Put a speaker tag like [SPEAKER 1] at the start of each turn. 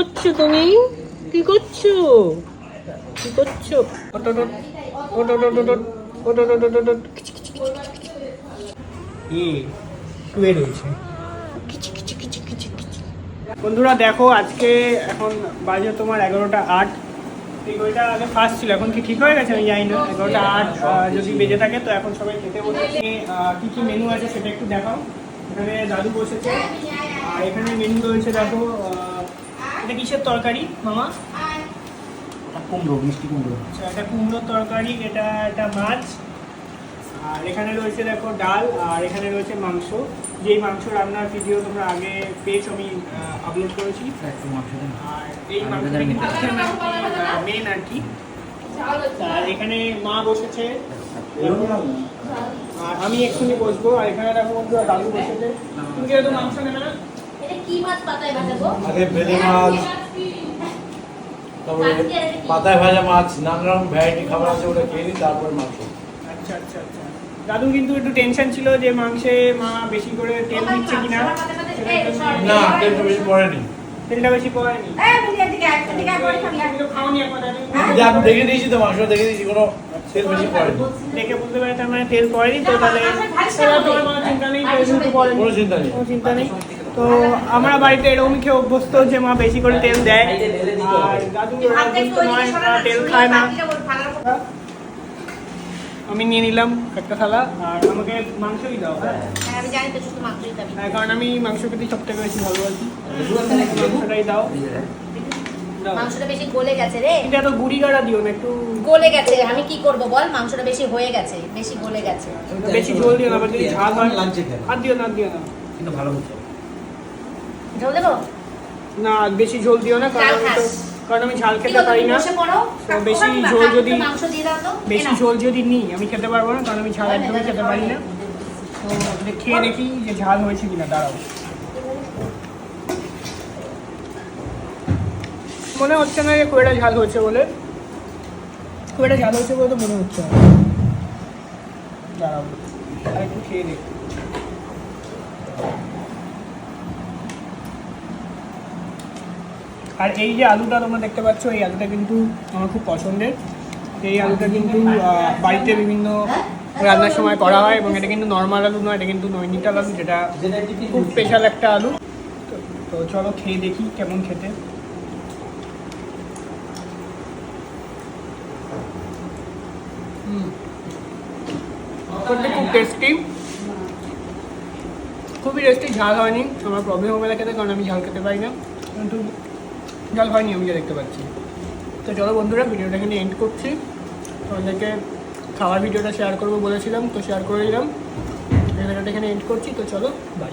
[SPEAKER 1] করছ তুমি? কি করছ? কি করছ? বন্ধুরা দেখো আজকে এখন বাজে তোমার এগারোটা আট। আগে ফার্স্ট ছিল এখন কি ঠিক হয়ে গেছে আমি জানি না। এগারোটা আট যদি বেজে থাকে তো এখন সবাই খেতে বসেছে কী কী মেনু আছে সেটা একটু দেখাও। এখানে দাদু বসেছে। আর এখানে মেনু রয়েছে দেখো এটা কিসের তরকারি মামা?
[SPEAKER 2] কুমড়ো মিষ্টি কুমড়ো।
[SPEAKER 1] আচ্ছা এটা কুমড়োর তরকারি এটা এটা মাছ। আর এখানে রয়েছে দেখো ডাল আর এখানে রয়েছে মাংস। যেই মাংস রান্নার ভিডিও তোমরা আগে পেজ আমি আপলোড করেছি।
[SPEAKER 2] একটু মাংস দেন।
[SPEAKER 1] আর এই
[SPEAKER 2] মিঠা।
[SPEAKER 1] মেন আর কি। আর এখানে মা বসেছে। আর আমি এক্ষুনি বসবো। আর এখানে দেখো বন্ধুরা দাদু বসেছে। তুমি যেহেতু মাংস নেবে না
[SPEAKER 3] কি মাছ পাতায় ভাজাবো
[SPEAKER 4] আগে বেলে মাছ তারপরে পাতায় ভাজা মাছ নানা রকম ভ্যারাইটি খাবার আছে ওটা খেয়ে নিই তারপরে মাংস
[SPEAKER 1] আচ্ছা আচ্ছা আচ্ছা। দাদু কিন্তু একটু টেনশন ছিল যে মাংসে মা বেশি করে তেল দিচ্ছে কিনা।
[SPEAKER 4] না তেলটা বেশি পড়েনি।
[SPEAKER 1] তেলটা বেশি পড়েনি?
[SPEAKER 4] দেখে দিয়েছি তো মাংস দেখে দিয়েছি কোনো তেল বেশি পড়েনি।
[SPEAKER 1] দেখে বুঝতে পারি তার মানে তেল পড়েনি তো তাহলে কিন্তু
[SPEAKER 4] কোনো চিন্তা নেই।
[SPEAKER 1] তো আমরা বাড়িতে এরকমই খেয়ে অভ্যস্ত যে মা বেশি করে তেল দেয়। আর দাদু অভ্যস্ত নয় তেল খায় না। আমি নিয়ে নিলাম একটা থালা আর আমাকে মাংসই দাও। হ্যাঁ
[SPEAKER 3] হ্যাঁ,
[SPEAKER 1] কারণ আমি মাংস খেতে সব থেকে বেশি ভালোবাসি। মাংসটাই দাও।
[SPEAKER 3] মাংসটা বেশি গলে গেছে রে।
[SPEAKER 1] কিন্তু এত গুড়ি গাড়া দিও না একটু
[SPEAKER 3] গলে গেছে আমি কি করব বল? মাংসটা বেশি হয়ে গেছে বেশি গলে গেছে।
[SPEAKER 1] বেশি ঝোল দিও না আবার যদি ঝাল হয়
[SPEAKER 2] লাগছে
[SPEAKER 1] আর দিও না দিও না।
[SPEAKER 2] কিন্তু ভালো হচ্ছে।
[SPEAKER 3] ঝোল দেবো?
[SPEAKER 1] না বেশি ঝোল দিও না কারণ তো কারণ আমি ঝাল খেতে পারি না। তো বেশি ঝোল যদি-
[SPEAKER 3] একটু মাংস দিয়ে দাও তো
[SPEAKER 1] বেশি ঝোল যদি নিই আমি খেতে পারব না কারণ আমি ঝাল একদমই খেতে পারি না। তো খেয়ে দেখি যে ঝাল হয়েছে কিনা দাঁড়াও। মনে হচ্ছে না যে খুব একটা ঝাল হয়েছে বলে। খুব একটা ঝাল হয়েছে বলে তো মনে হচ্ছে না। আর একটু খেয়ে দেখি আর এই যে আলুটা তোমরা দেখতে পাচ্ছ এই আলুটা কিন্তু আমার খুব পছন্দের। এই আলুটা কিন্তু বাড়িতে বিভিন্ন রান্নার সময় করা হয় এবং এটা কিন্তু নর্মাল আলু নয় এটা কিন্তু নৈনিতাল আলু যেটা খুব স্পেশাল একটা আলু। তো চলো খেয়ে দেখি কেমন খেতে। হুম। খুব টেস্টি খুবই টেস্টি ঝাল হয়নি, আমার প্রবলেম হবে না খেতে, কারণ আমি ঝাল খেতে পারি না। কিন্তু ঝাল হয়নি, আমি যা দেখতে পাচ্ছি। তো চলো বন্ধুরা, ভিডিওটা এখানে এন্ড করছি। তোমাদেরকে খাওয়ার ভিডিওটা শেয়ার করব বলেছিলাম, তো শেয়ার করে দিলাম। ভিডিওটা এখানে এন্ড করছি, তো চলো বাই